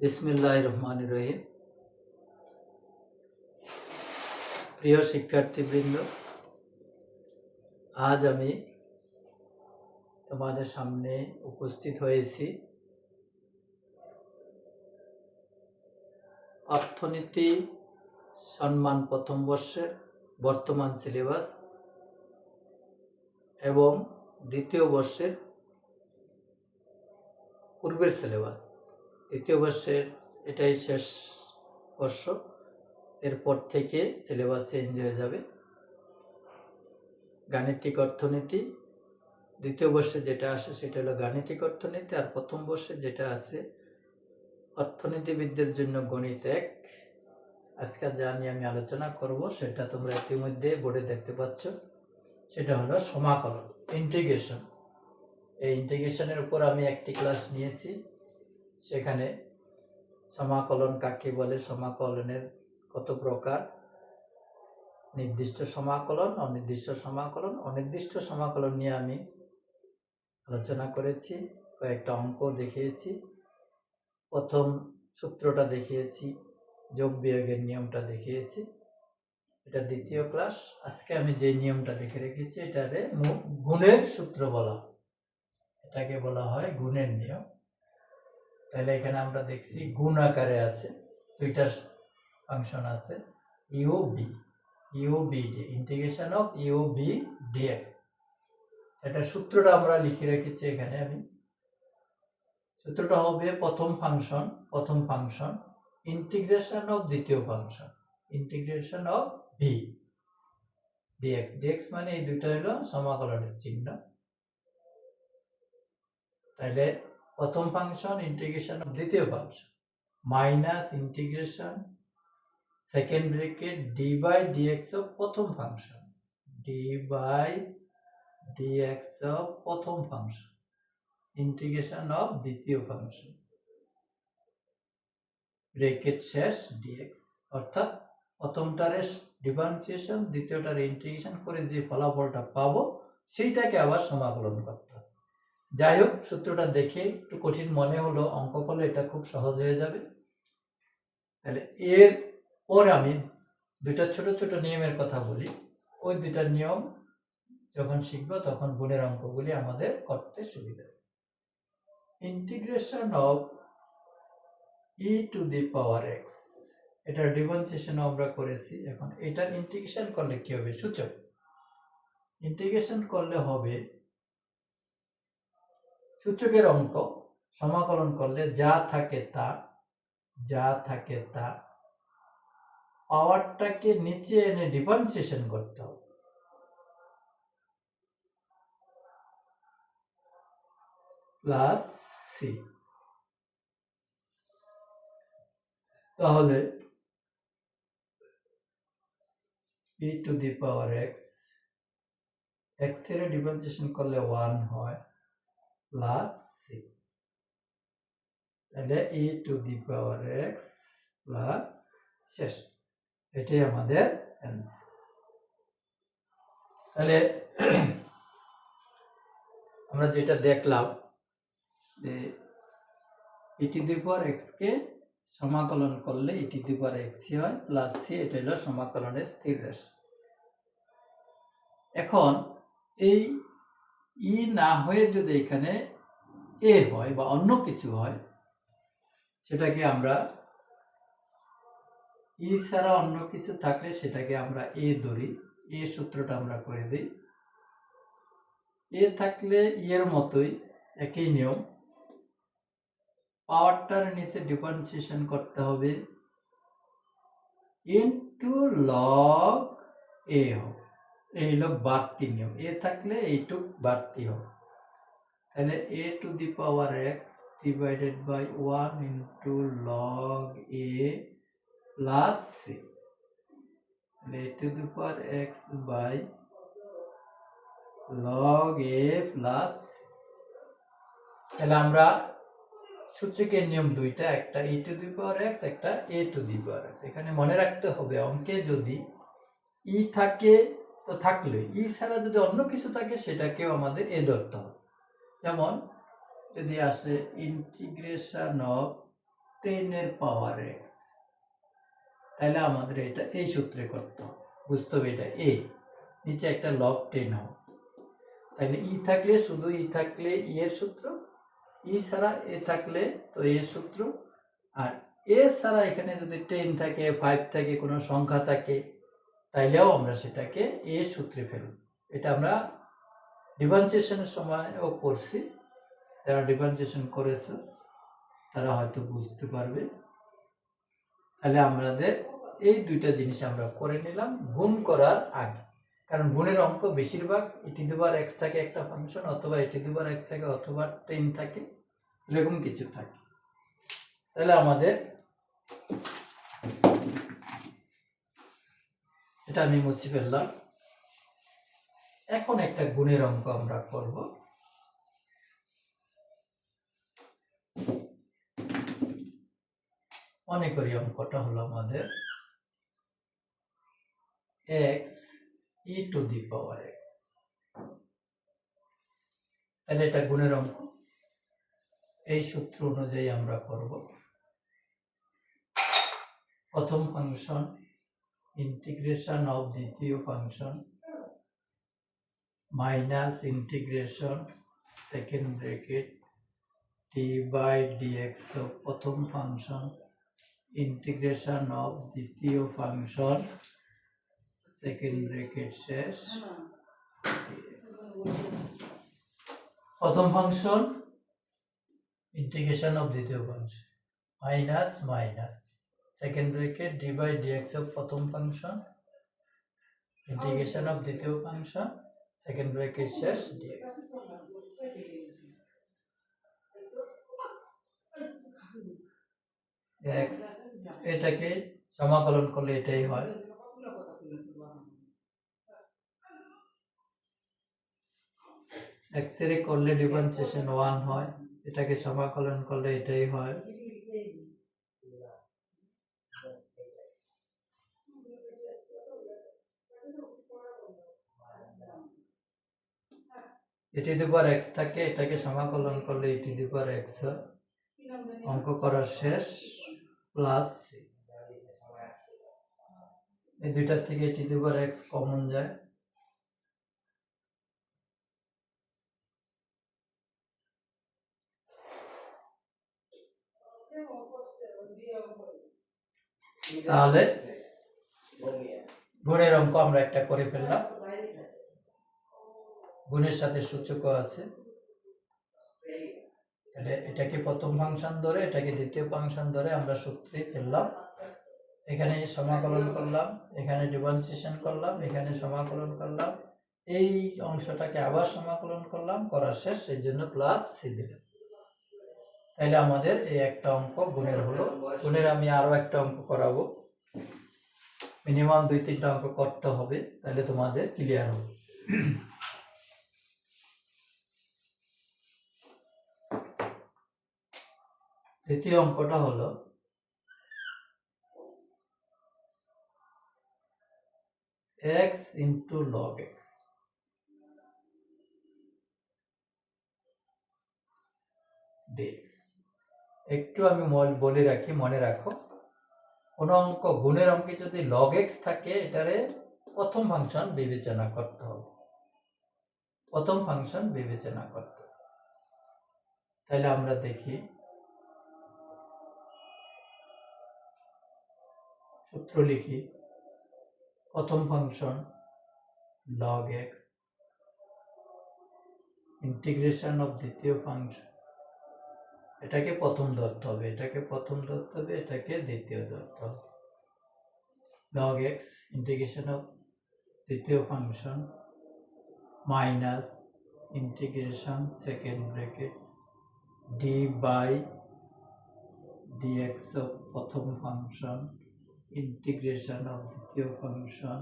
বিসমিল্লাহ রহমান রহিম। প্রিয় শিক্ষার্থীবৃন্দ, আজ আমি তোমাদের সামনে উপস্থিত হয়েছি অর্থনীতি সম্মান প্রথম বর্ষের বর্তমান সিলেবাস এবং দ্বিতীয় বর্ষের পূর্বের সিলেবাস। দ্বিতীয় বর্ষের এটাই শেষ বর্ষ। এরপর থেকে সিলেবাস চেঞ্জ হয়ে যাবে। গাণিতিক অর্থনীতি, দ্বিতীয় বর্ষে যেটা আসে সেটা হলো গাণিতিক অর্থনীতি আর প্রথম বর্ষে যেটা আছে, অর্থনীতিবিদদের জন্য গণিত এক। আজকে যা নিয়ে আমি আলোচনা করব সেটা তোমরা ইতিমধ্যে বোর্ডে দেখতে পাচ্ছ। সেটা হলো সমাকলন ইন্টিগ্রেশন এই ইন্টিগ্রেশনের উপর আমি একটি ক্লাস নিয়েছি। সেখানে সমাকলন কাকে বলে? সমাকলনের কত প্রকার? নির্দিষ্ট সমাকলন, অনির্দিষ্ট সমাকলন অনির্দিষ্ট সমাকলন নিয়ে আমি আলোচনা করেছি, কয়েকটা অঙ্ক দেখিয়েছি। প্রথম সূত্রটা দেখিয়েছি, যোগ বিয়োগের নিয়মটা দেখিয়েছি। এটা দ্বিতীয় ক্লাস। আজকে আমি যে নিয়মটা লিখে রেখেছি, এটারে গুণের সূত্র বলা এটাকে বলা হয় গুণের নিয়ম। তাহলে এখানে আমরা দেখছি গুণ আকারে আছে, দুইটা ফাংশন আছে u v u v d integration of u v dx এটা সূত্রটা আমরা লিখে রেখেছি এখানে আমি। সূত্রটা হবে প্রথম ফাংশন প্রথম ফাংশন ইন্টিগ্রেশন অফ দ্বিতীয় function integration of v dx dx মানে এই দুইটা হলো সমাকলনের চিহ্ন। তাহলে প্রথম ফাংশন ইন্টিগ্রেশন অফ দ্বিতীয় function minus integration second bracket d by dx of প্রথম function d by dx of প্রথম ফাংশন ইন্টিগ্রেশন অফ দ্বিতীয় ফাংশন ব্রেকেট শেষ ডিএক্স অর্থাৎ প্রথমটারে ডিফারেন্সিয়েশন দ্বিতীয়টার ইন্টিগ্রেশন করে যে ফলাফলটা পাবো, সেইটাকে আবার সমাকলন করতে যাই হোক সূত্রটা দেখে একটু কঠিন মনে হলো, অঙ্ক করলে এটা খুব সহজ হয়ে যাবে। তাহলে এর পর আমি দুইটা ছোট ছোট নিয়মের কথা বলি। ওই দুইটা নিয়ম যখন শিখব, তখন গুণের অঙ্কগুলি আমাদের করতে সুবিধা integration of e to the power x এটার ডিফারেন্সিয়েশন আমরা করেছি। এখন এটার ইন্টিগ্রেশন করলে কি হবে? সূচক। ইন্টিগ্রেশন করলে হবে সূচকের অঙ্ক। সমাকলন করলে যা থাকে তা, যা থাকে তা, পাওয়ারটাকে নিচে এনে ডিফারেন্সিয়েশন করতে হবে। প্লাস সি তাহলে e to the power x এক্সের ডিফারেন্সিয়েশন করলে ওয়ান হয়। প্লাস সি তাহলে e to the power x plus শেষ। এটাই আমাদের অ্যান্সার তাহলে আমরা যেটা দেখলাম যে ইটি দি পাওয়ার এক্স কে সমাকলন করলে ইটি দি পাওয়ার এক্সই হয় প্লাস সি এটা হলো সমাকলনের স্থির রাশি। এখন এই ই না হয়ে যদি এখানে এ হয় বা অন্য কিছু হয়, সেটাকে আমরা ই ছাড়া অন্য কিছু থাকলে সেটাকে আমরা এ ধরি। এ সূত্রটা আমরা করে দিই। এ থাকলে এর মতোই একই নিয়ম। পাওয়ারটার নিচে ডিফারেন্সিয়েশন করতে হবে। ইনটু লগ এ হবে এই হলো বাড়তি নিয়ম। এ থাকলে এইটুক বাড়তি হবে। তাহলে a to the power x divided by one into log a plus c. তাহলে a to the power x by log a plus তাহলে আমরা সূচকের নিয়ম দুইটা, একটা ই টু দি পাওয়ার এক্স, একটা এ টু দি পাওয়ার এক্স। এখানে মনে রাখতে হবে, অঙ্কে যদি ই থাকে তো থাকলে, ই ছাড়া যদি অন্য কিছু থাকে, সেটাকেও আমাদের এ ধরতে হবে। যেমন, যদি আসে ইন্টিগ্রেশন অফ টেনের পাওয়ার এক্স তাহলে আমাদের এটা এই সূত্রে করতে হবে। বুঝতে হবে এটা এ নিচে একটা লগ টেন হবে। তাহলে ই থাকলে শুধু ই থাকলে ই এর সূত্র, ই ছাড়া এ থাকলে তো এর সূত্র, আর এ ছাড়া এখানে যদি টেন থাকে ফাইভ থাকে, কোনো সংখ্যা থাকে তাইলেও আমরা সেটাকে এ সূত্রে ফেলব। এটা আমরা ডিফারেন্সিয়েশনের সময়ও করছি। যারা ডিফারেন্সিয়েশন করেছে, তারা হয়তো বুঝতে পারবে। তাহলে আমাদের এই দুইটা জিনিস আমরা করে নিলাম গুণ করার আগে। কারণ গুণের অঙ্ক বেশিরভাগ এটি দুবার এক্স থাকে একটা ফাংশন অথবা এটি দুবার এক্স থাকে, অথবা টেন থাকে, এরকম কিছু থাকে। তাহলে আমাদের এটা আমি মুছে ফেললাম। এখন একটা গুণের অঙ্ক আমরা করব। মনে করি অঙ্কটা হলো আমাদের x e to the power x তাহলে এটা গুণের অঙ্ক। এই সূত্র অনুযায়ী আমরা করব। প্রথম ফাংশন ইন্টিগ্রেশন অফ দ্বিতীয় function minus integration second bracket t by dx প্রথম ফাংশন ইন্টিগ্রেশন অফ দ্বিতীয় ফাংশন সেকেন্ড ব্রেকেট শেষ প্রথম ফাংশন ইন্টিগ্রেশন অফ দ্বিতীয় function minus minus second bracket d by dx of প্রথম ফাংশন ইন্টিগ্রেশন অফ দ্বিতীয় function second bracket শেষ dx x এটাকে সমাকলন করলে এটাই হয়। এক্স রে করলে ডিফারেন্সিয়েশন ওয়ান হয়, এটাকে সমাকলন করলে এটাই হয়। এটি দুবার এক্স থাকে, এটাকে সমাকলন করলে এটি দুবার এক্স অঙ্ক করা শেষ প্লাস এই দুইটার থেকে এটি দুবার এক্স কমন যায়। তাহলে, গুণের অঙ্ক আমরা একটা করে ফেললাম। গুণের সাথে সূচকও আছে। তাহলে এটাকে প্রথম ফাংশন ধরে, এটাকে দ্বিতীয় ফাংশন ধরে আমরা সূত্রে ফেললাম এখানে সমাকলন করলাম, এখানে ডিফারেন্সিয়েশন করলাম, এখানে সমাকলন করলাম। এই অংশটাকে আবার সমাকলন করলাম করা শেষ সেই জন্য প্লাস সি দিলাম। তাহলে আমাদের এই একটা অঙ্ক গুণের হলো। গুণের আমি আরও একটা অঙ্ক করাবো। মিনিমাম দুই তিনটা অঙ্ক করতে হবে, তাহলে তোমাদের ক্লিয়ার হবে। দ্বিতীয় অঙ্কটা হলো এক্স ইন্টু লগ এক্স একটু আমি বলে রাখি, মনে রাখো। কোন অঙ্ক, গুণের অঙ্কে যদি লগ এক্স থাকে, এটারে প্রথম ফাংশন বিবেচনা করতে হবে। প্রথম ফাংশন বিবেচনা করতে হবে। তাহলে আমরা দেখি সূত্র লিখি। প্রথম function log x integration of দ্বিতীয় ফাংশন এটাকে প্রথম ধরতে হবে, এটাকে প্রথম ধরতে হবে, এটাকে দ্বিতীয় ধরতে হবে। লগ এক্স ইন্টিগ্রেশন অফ দ্বিতীয় function minus integration second bracket d by dx of প্রথম ফাংশন ইন্টিগ্রেশন অফ দ্বিতীয় ফাংশন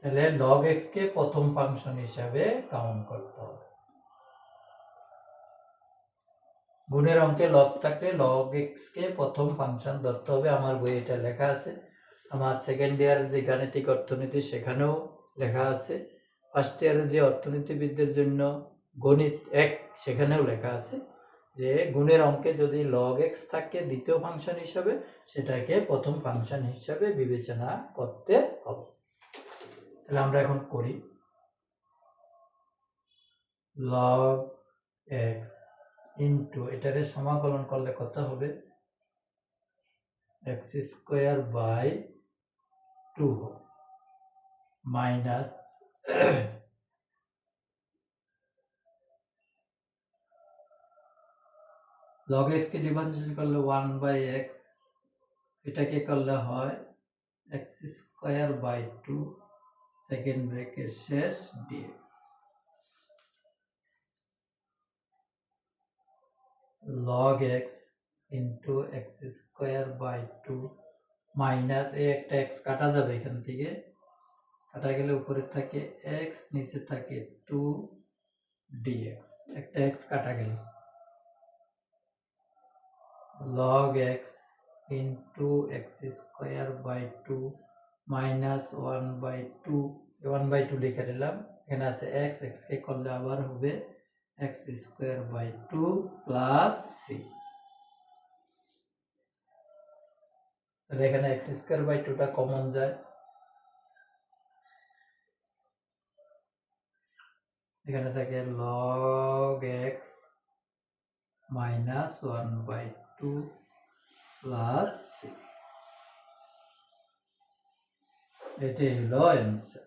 তাহলে লগ এক্স কে প্রথম ফাংশন হিসাবে কাউন্ট করতে হবে। গুণের অঙ্কে লগ থাকলে লগ এক্স কে প্রথম ফাংশন ধরতে হবে। আমার বই এটা লেখা আছে। আমার সেকেন্ড ইয়ারের যে গাণিতিক অর্থনীতি সেখানেও লেখা আছে। ফার্স্ট ইয়ারের যে অর্থনীতিবিদদের জন্য গণিত এক সেখানেও লেখা আছে। যে গুণের অঙ্কে যদি লগ এক্স থাকে দ্বিতীয় ফাংশন হিসাবে, সেটাকে প্রথম ফাংশন হিসাবে বিবেচনা করতে হবে। তাহলে আমরা এখন করি। লগ এক্স ইন্টু এটারে সমাকলন করলে কত হবে? X square by two minus log x K differentiate করলে ওয়ান বাই এক্স এটাকে করলে হয় x square by two second ব্রেকের শেষ dx log x into x square by two minus এ একটা এক্স কাটা যাবে এখান থেকে। কাটা গেলে উপরে থাকে এক্স নিচে থাকে টু ডিএক্স একটা এক্স কাটা গেল। Log x into x square by 2 minus 1 by 2 1 by 2 লিখে দিলাম এখানে আছে x x কে করলে আবার হবে x square by 2 plus c তাহলে এখানে x square by 2 টা কমন যায় এখানে থাকে log x minus 1 by 2 plus c এটি হলো অ্যান্সার।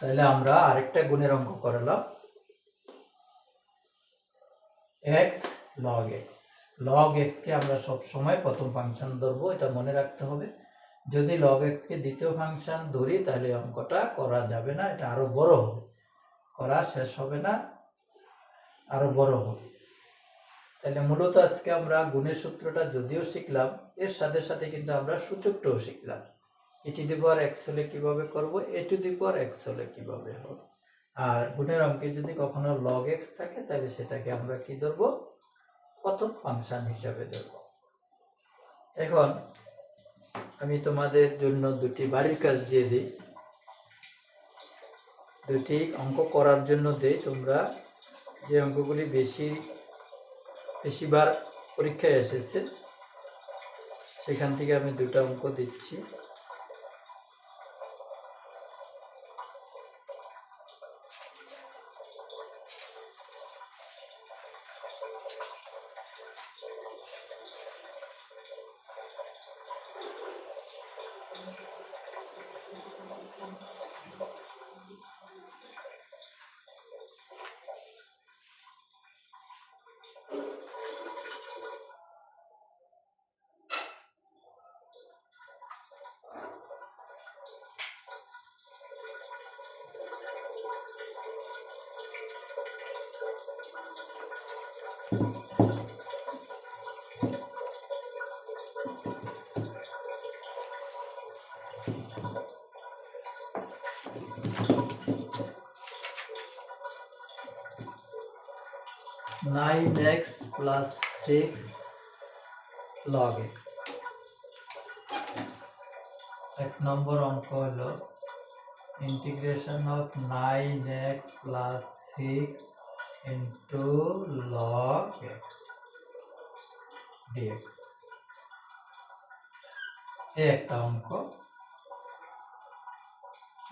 তাহলে আমরা আরেকটা গুণের অঙ্ক করলাম। X log x log x কে আমরা সব সময় প্রথম ফাংশন ধরবো, এটা মনে রাখতে হবে। যদি log x কে দ্বিতীয় ফাংশন ধরি, তাহলে অঙ্কটা করা যাবে না, এটা আরও বড় হবে। করা শেষ হবে না। আরও বড় হবে তাহলে মূলত আজকে আমরা গুণের সূত্রটা যদিও শিখলাম, এর সাথে সাথে কিন্তু আমরা সূচকটাও শিখলাম। এ টু দি পাওয়ার এক্স হলে কীভাবে করব? এ টু দি পাওয়ার এক্স হলে কীভাবে হবে আর গুণের অঙ্কে যদি কখনো লগ এক্স থাকে, তাহলে সেটাকে আমরা কি ধরবো? প্রথম ফাংশন হিসাবে ধরবো। এখন আমি তোমাদের জন্য দুটি বাড়ির কাজ দিয়ে দিই। দুটি অঙ্ক করার জন্য দেই তোমরা। যে অঙ্কগুলি বেশি বেশিবার পরীক্ষায় এসেছে সেখান থেকে আমি দুটো অঙ্ক দিচ্ছি। Nine x plus six log x এক নম্বর অঙ্ক হলো integration of nine x plus six into log x dx এই একটা অঙ্ক।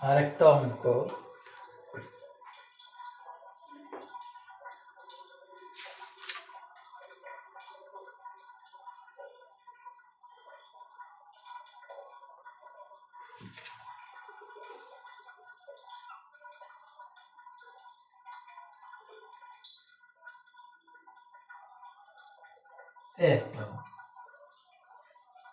আর একটা অঙ্ক।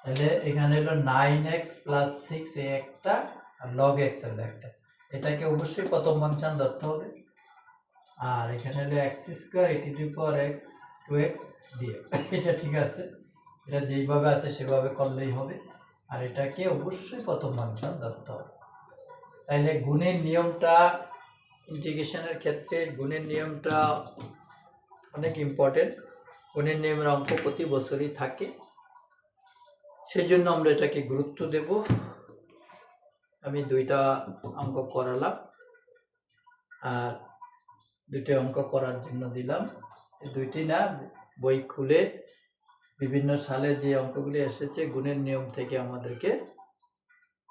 তাহলে এখানে হলো নাইন এক্স প্লাস সিক্স এ একটা আর লগ এক্স হলো একটা। এটাকে অবশ্যই প্রথম ফাংশন ধরতে হবে। আর এখানে হলো এক্স স্কোয়ার এটি two power x two x dx এটা ঠিক আছে। এটা যেইভাবে আছে সেভাবে করলেই হবে। আর এটাকে অবশ্যই প্রথম ফাংশন ধরতে হবে। তাইলে গুণের নিয়মটা ইন্টিগ্রেশনের ক্ষেত্রে গুণের নিয়মটা অনেক ইম্পর্টেন্ট গুণের নিয়মের অঙ্ক প্রতি বছরই থাকে। সেই জন্য আমরা এটাকে গুরুত্ব দেব। আমি দুইটা অঙ্ক করালাম। আর দুইটি অঙ্ক করার জন্য দিলাম। দুইটি না, বই খুলে বিভিন্ন সালে যে অঙ্কগুলি এসেছে, গুণের নিয়ম থেকে আমাদেরকে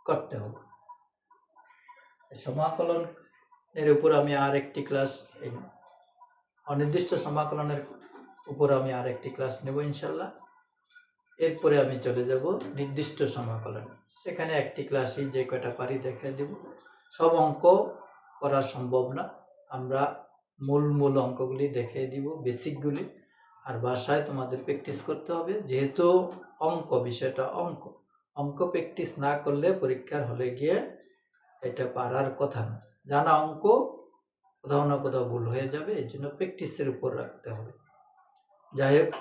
করতে হবে। সমাকলন এর উপর আমি আর একটি ক্লাস অনির্দিষ্ট সমাকলনের উপর আমি আর একটি ক্লাস নেব ইনশাল্লাহ। এরপরে আমি চলে যাব নির্দিষ্ট সমাকলন। সেখানে একটি ক্লাসই যে কয়টা পারি দেখাই দেব। সব অঙ্ক করা সম্ভব না। আমরা মূল মূল অঙ্কগুলি দেখে দিব, বেসিকগুলি। আর বাসায় তোমাদের প্র্যাকটিস করতে হবে, যেহেতু অঙ্ক, বিষয়টা অঙ্ক। অঙ্ক প্র্যাকটিস না করলে পরীক্ষার হলে গিয়ে এটা পারার কথা না। জানা অঙ্ক, কোথাও না কোথাও ভুল হয়ে যাবে এই জন্য প্র্যাকটিসের উপর রাখতে হবে। যাই হোক,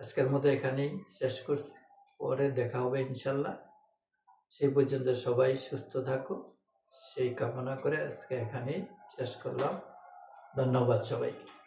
আজকের মতো এখানেই শেষ করছি। পরে দেখা হবে ইনশাল্লাহ। সেই পর্যন্ত সবাই সুস্থ থাকো, সেই কামনা করে আজকে এখানেই শেষ করলাম। ধন্যবাদ সবাইকে।